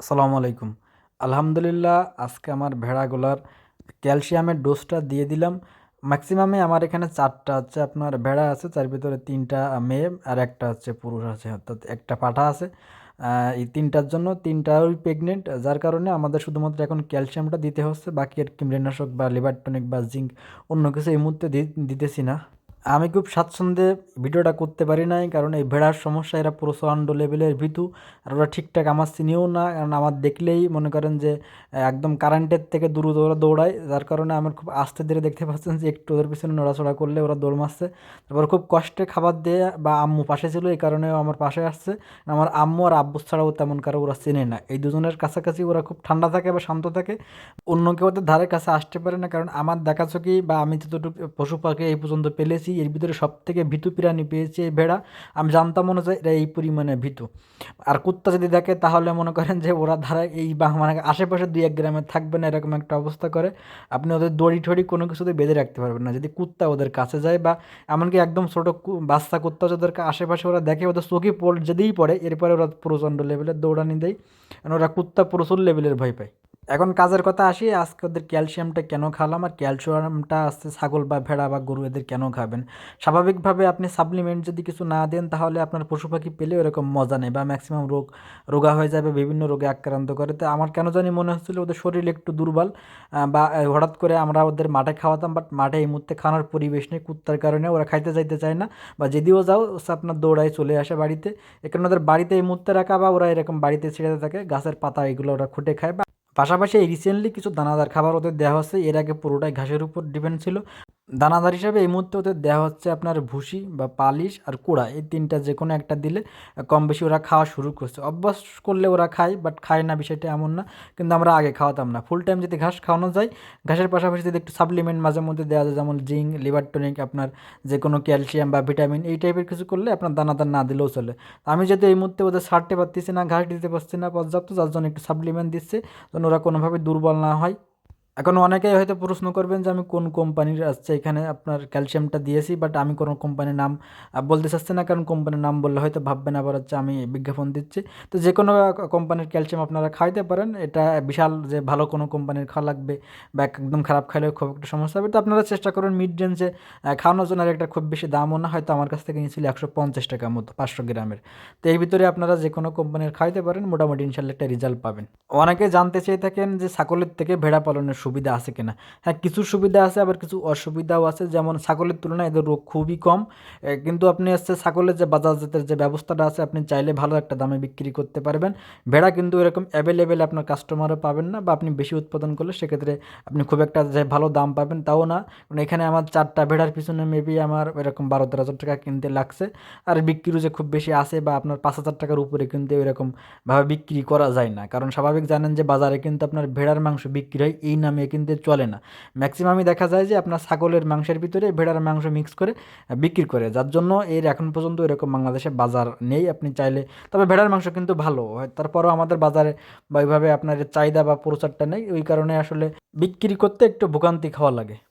আসসালামু আলাইকুম। আলহামদুলিল্লাহ, আজকে আমার ভেড়াগুলার ক্যালসিয়ামের ডোজটা দিয়ে দিলাম। ম্যাক্সিমামে আমার এখানে চারটা হচ্ছে আপনার ভেড়া আছে, তার ভিতরে তিনটা মেয়ে আর একটা হচ্ছে পুরুষ আছে, অর্থাৎ একটা পাঠা আছে। এই তিনটার জন্য তিনটাই প্রেগনেন্ট যার কারণে আমাদের শুধুমাত্র এখন ক্যালসিয়ামটা দিতে হচ্ছে, বাকি আর কীটনাশক বা লিভার টনিক বা জিঙ্ক অন্য কিছু এই মুহূর্তে দিতেছি না। আমি খুব স্বাচ্ছন্দ্যে ভিডিওটা করতে পারি নাই, কারণ এই ভেড়ার সমস্যা, এরা প্রচণ্ড লেভেলের ভীতু, আর ওরা ঠিকঠাক আমার চিনিও না, কারণ আমার দেখলেই মনে করেন যে একদম কারেন্টের থেকে দূরে ওরা দৌড়ায়, যার কারণে আমার খুব আস্তে ধীরে দেখতে পাচ্ছেন যে, একটু ওদের পিছনে নড়াচড়া করলে ওরা দৌড় মারছে। তারপর খুব কষ্টে খাবার দিয়ে বা আম্মু পাশে ছিল, এই কারণেও আমার পাশে আসছে। আমার আম্মু আর আব্বু ছাড়াও তেমন কারও ওরা চেনে না। এই দুজনের কাছাকাছি ওরা খুব ঠান্ডা থাকে বা শান্ত থাকে। অন্য কেউ ওদের ধারে কাছে আসতে পারে না, কারণ আমার দেখাচকি বা আমি যতটুকু পশু পাখি এই পর্যন্ত পেলেছি এর ভিতরে সব থেকে ভীতু প্রাণী পেয়েছি এই ভেড়া। আমি জানতাম মনে যে এরা এই পরিমাণে ভীতু। আর কুত্তা যদি দেখে, তাহলে মনে করেন যে ওরা ধারা এই মানে আশেপাশে দুই এক গ্রামে থাকবে না, এরকম একটা অবস্থা করে। আপনি ওদের দড়ি ঠড়ি কোনো কিছুতে বেঁধে রাখতে পারবেন না। যদি কুত্তা ওদের কাছে যায় বা এমনকি একদম ছোটো বাচ্চা কুত্তা ওদের আশেপাশে ওরা দেখে, ওদের চোখে পড় যেতেই পড়ে, এরপরে ওরা প্রচণ্ড লেভেলের দৌড়ানি দেয়। ওরা কুত্তা প্রচুর লেভেলের ভয় পায়। এখন কাজের কথা আসি, আজকে ওদের ক্যালসিয়ামটা কেন খাওয়ালাম আর ক্যালসিয়ামটা আসছে ছাগল বা ভেড়া বা গরু এদের কেন খাবেন? স্বাভাবিকভাবে আপনি সাপ্লিমেন্ট যদি কিছু না দেন তাহলে আপনার পশু পাখি পেলে ওরকম মজা নেই বা ম্যাক্সিমাম রোগ, রোগা হয়ে যাবে, বিভিন্ন রোগে আক্রান্ত করে। তো আমার কেন জানি মনে হচ্ছিল ওদের শরীর একটু দুর্বল বা হঠাৎ করে আমরা ওদের মাঠে খাওয়াতাম বাট মাঠে এই মুহূর্তে খাওয়ানোর পরিবেশ নেই, কুত্তার কারণে ওরা খাইতে যাইতে চায় না। বা যদিও যাও আপনার দৌড়ায় চলে আসে বাড়িতে। এখানে ওদের বাড়িতে এই মুহূর্তে রাখা বা ওরা এরকম বাড়িতে ছেড়ে থাকে, গাছের পাতা এগুলো ওরা খুঁটে খায় বা পাশাপাশি রিসেন্টলি কিছু দানাদার খাবার ওদের দেওয়া হচ্ছে। এর আগে পুরোটাই ঘাসের উপর ডিপেন্ড ছিল। দানাদার হিসাবে এই মুহূর্তে ওদের দেওয়া হচ্ছে আপনার ভুসি বা পালিশ আর কুড়া। এই তিনটা যে কোনো একটা দিলে কম বেশি ওরা খাওয়া শুরু করছে। অভ্যাস করলে ওরা খায় বাট খায় না বিষয়টা এমন না, কিন্তু আমরা আগে খাওয়াতাম না। ফুল টাইম যদি ঘাস খাওয়ানো যায়, ঘাসের পাশাপাশি যদি একটু সাপ্লিমেন্ট মাঝে মধ্যে দেওয়া যায়, যেমন জিঙ্ক লিভার টনিক আপনার যে কোনো ক্যালসিয়াম বা ভিটামিন এই টাইপের কিছু করলে আপনার দানাদার না দিলেও চলে। আমি যদি এই মুহূর্তে ওদের ছাড়তে পারতেছি না, ঘাস দিতে পারছি না পর্যাপ্ত, যার জন্য একটু সাপ্লিমেন্ট দিচ্ছে, যেন ওরা কোনোভাবে দুর্বল না হয়। এখন অনেকেই হয়তো প্রশ্ন করবেন যে আমি কোন কোম্পানির আসছে এখানে আপনার ক্যালসিয়ামটা দিয়েছি বাট আমি কোনো কোম্পানির নাম বলতে চাচ্ছি না, কারণ কোম্পানির নাম বললে হয়তো ভাববেন আবার হচ্ছে আমি বিজ্ঞাপন দিচ্ছি। তো যে কোনো কোম্পানির ক্যালসিয়াম আপনারা খাইতে পারেন, এটা বিশাল যে ভালো কোনো কোম্পানির খাওয়া লাগবে, বা একদম খারাপ খাইলে খুব একটা সমস্যা হবে। তো আপনারা চেষ্টা করুন মিড রেঞ্জে খাওয়ানোর জন্য একটা খুব বেশি দামও না, হয়তো আমার কাছ থেকে নিয়েছিল একশো পঞ্চাশ টাকা মতো, পাঁচশো গ্রামের। তো এই ভিতরে আপনারা যে কোনো কোম্পানির খাইতে পারেন, মোটামুটি ইনশাল্লাহ একটা রেজাল্ট পাবেন। অনেকে জানতে চেয়ে থাকেন যে ছাগলের থেকে ভেড়া পালনের সুবিধা আছে কিনা? হ্যাঁ কিছু সুবিধা আছে, আবার কিছু অসুবিধাও আছে। যেমন ছাগলের তুলনায় এদের রোগ খুবই কম। কিন্তু আপনি হচ্ছে ছাগলের যে বাজার জাতের যে ব্যবস্থাটা আছে, আপনি চাইলে ভালো একটা দামে বিক্রি করতে পারবেন। ভেড়া কিন্তু এরকম অ্যাভেলেবেল আপনার কাস্টমারও পাবেন না, বা আপনি বেশি উৎপাদন করলে সেক্ষেত্রে আপনি খুব একটা যে ভালো দাম পাবেন তাও না। কারণ এখানে আমার চারটা ভেড়ার পিছনে মেবি আমার এরকম বারো তেরো হাজার টাকা কিনতে লাগছে। আর বিক্রিও যে খুব বেশি আসে বা আপনার পাঁচ হাজার টাকার উপরে কিন্তু এরকম ভাবে বিক্রি করা যায় না। কারণ স্বাভাবিক জানেন যে বাজারে কিন্তু আপনার ভেড়ার মাংস বিক্রি হয় এই নামে কিন্তু চলে না। ম্যাক্সিমামই দেখা যায় যে আপনার ছাগলের মাংসের ভিতরে ভেড়ার মাংস মিক্স করে বিক্রি করে। যার জন্য এর এখন পর্যন্ত এরকম বাংলাদেশে বাজার নেই। আপনি চাইলে তবে ভেড়ার মাংস কিন্তু ভালো। তারপরেও আমাদের বাজারে বা ওইভাবে আপনার চাহিদা বা প্রচারটা নেই। ওই কারণে আসলে বিক্রি করতে একটু ভোগান্তি খাওয়া লাগে।